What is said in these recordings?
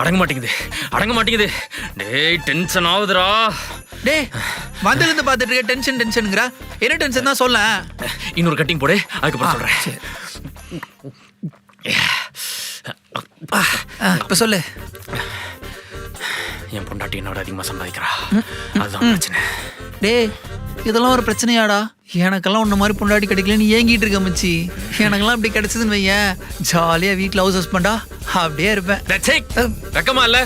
அடங்க மாட்டேங்குது அடங்க மாட்டேங்குது. டேய் டென்ஷன் ஆகுதுடா டேய் வந்திருந்து பார்த்துட்டு இருக்க டென்ஷன் டென்ஷனுங்கிற என்ன டென்ஷன் தான் சொல்ல? இன்னொரு கட்டிங் போடு அதுக்கப்புறம் சொல்றேன். இப்போ சொல்லு. என் பொண்டாட்டி என்னோட அதிகமா சம்பாதிக்கிறா. அதுதான் பிரச்சனை. டேய் இதெல்லாம் ஒரு பிரச்சனையாடா. எனக்கெல்லாம் உன்ன மாதிரி பொண்டாட்டி கிடைக்கலன்னு ஏங்கிட்டு இருக்க மச்சி. எனக்கெல்லாம் அப்படி கிடைச்சதுன்னு வையேன். ஜாலியாக வீட்டில் ஹவுஸ் ஹஸ்பண்டா அப்படியே இருப்பேன். வெக்கமா இல்ல?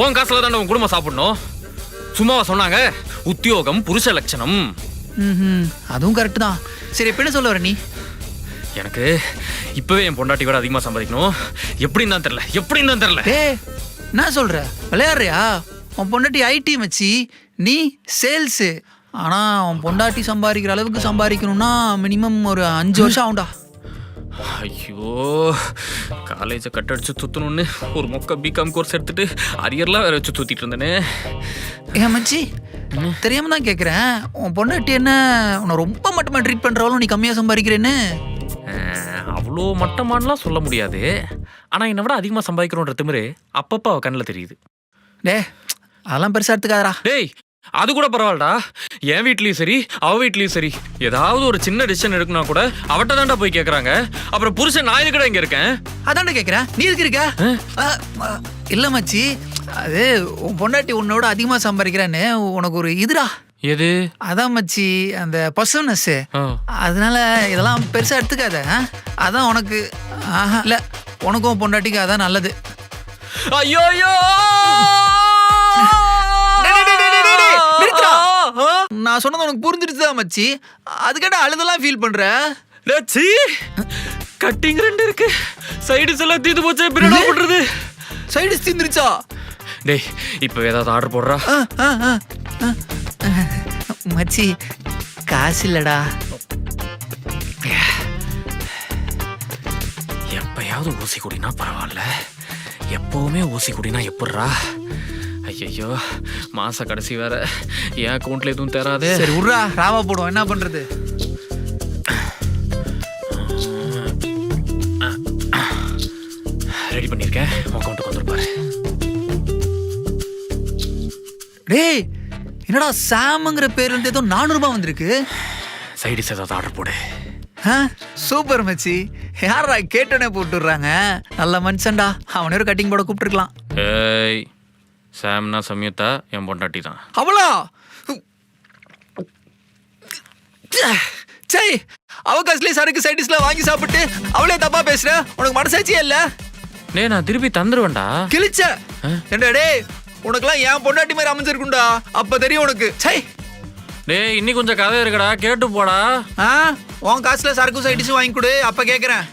உன் காசுல தானே உன் குடும்பம் சாப்பிடணும். சும்மாவா சொன்னாங்க? உத்தியோகம் புருஷ லட்சணம். அதுவும் கரெக்டு தான். சரி இப்போ என்ன சொல்ல வர நீ? எனக்கு இப்பவே என் பொண்டாட்டி விட அதிகமா சம்பாதிக்கணும். எப்படின்னு தான் தெரியல. எப்படின்னு தான் தெரியல. டேய் என்ன சொல்ற? விளையாடுறியா? உன் பொண்டாட்டி ஐடி மச்சி. நீ சேல்ஸு ஆனால் உன் பொண்டாட்டி சம்பாதிக்கிற அளவுக்கு சம்பாதிக்கணும்னா மினிமம் ஒரு அஞ்சு வருஷம் ஆகும்டா. ஐயோ காலேஜை கட்டடிச்சு சுத்தணும்னு ஒரு மொக்க பிகாம் கோர்ஸ் எடுத்துட்டு அரியர்லாம் வேற வச்சு சுத்திட்டு இருந்தேனே. ஏன் மச்சி தெரியாம தான் கேட்குறேன் உன் பொண்டாட்டி என்ன உன்னை ரொம்ப மட்டமாக ட்ரீட் பண்ணுறாலும் நீ கம்மியாக சம்பாதிக்கிறேன்னு? அவ்வளோ மட்டமானலாம் சொல்ல முடியாது. ஆனா என்னை விட அதிகமாக சம்பாதிக்கிறோன்ற திமிரு அப்பப்போ அவ கண்ணில் தெரியுது. டே அதெல்லாம் பெருசாக எடுத்துக்காதடா. டேய் அது கூட பரவாயில்லடா. என் வீட்லயும் சரி அவ வீட்லயும் சரி. ஏதாவது ஒரு சின்ன டிசிஷன் எடுக்கணும் கூட அவட்ட தான்டா போய் கேக்குறாங்க. அப்புறம் புருஷன் நான் எதுக்குடா இங்க இருக்கேன்? அதான்டா கேட்குறேன் நீ எதுக்கு இருக்க? இல்ல மச்சி அது உன் பொண்டாட்டி உன்னோட அதிகமாக சம்பாதிக்கிறான்னு உனக்கு ஒரு இதுடா. எது? அதான் மச்சி அந்த பர்சனஸ்ஸு ஆ. அதனால இதெல்லாம் பெருசாக எடுத்துக்காத? அதான் உனக்கு ஆஹா இல்லை உனக்கும் உன் பொண்டாட்டிக்கு அதான் நல்லது. ஐயோ! நான் சொன்னது உனக்கு புரிஞ்சிருச்சு தான் மச்சி? அதுக்காக அழுதெல்லாம் ஃபீல் பண்ற? லட்சி கட்டிங் ரெண்டு இருக்கு. சைடுஸ் எல்லாம் தீந்து போச்சு என்ன பண்றது சைடு தீந்துருச்சா? டேய் இப்போ ஏதாவது ஆர்டர் போடுறா. மச்சி காசு இல்லடா. எப்பயாவது ஊசி குடினா பரவாயில்ல. எப்பவுமே ஊசி குடினா எப்படிரா ஐயோ மாச கடைசி வேற. என் அக்கௌண்ட்ல எதுவும் தராதே சரி விட்றா ராவா போடுவோம். என்ன பண்றது? ரெடி பண்ணியிருக்கேன். அக்கௌண்ட்டுக்கு வந்துருப்பாரு டேய் என்னடா சாமுங்கிற பேர்ல இருந்து ஏதோ நானூறுபா வந்திருக்கு? சைடிஸ் ஏதாவது ஆர்டர் போடு. சூப்பர் மச்சி. யாரா கேட்டனே போட்டுடுறாங்க. நல்ல மனுஷன்டா. அவனே ஒரு கட்டிங் போட கூப்பிட்டுருக்கலாம். ஏய் சாம்னா சம்யுக்தா என் பொண்டாட்டி தான். அவளா? சை அவ காசுலயே சரக்கு சைடிஸ்ல வாங்கி சாப்பிட்டு அவளே தப்பா பேசுற? உனக்கு மனசாட்சியே இல்ல? டேய் நான் திருப்பி தந்துருவேன்டா. கிழிச்ச? ஏண்டா டேய் உனக்கெல்லாம் என் பொண்டாட்டி மாதிரி அமைஞ்சிருக்கும்டா. அப்ப தெரியும் உனக்கு. சை. டேய் இன்னி கொஞ்சம் கதை இருக்குடா. கேட்டு போடா. ஆ? உன் காசுல சரக்கு சைடிஸும் வாங்கி கொடு. அப்ப கேக்குறேன்.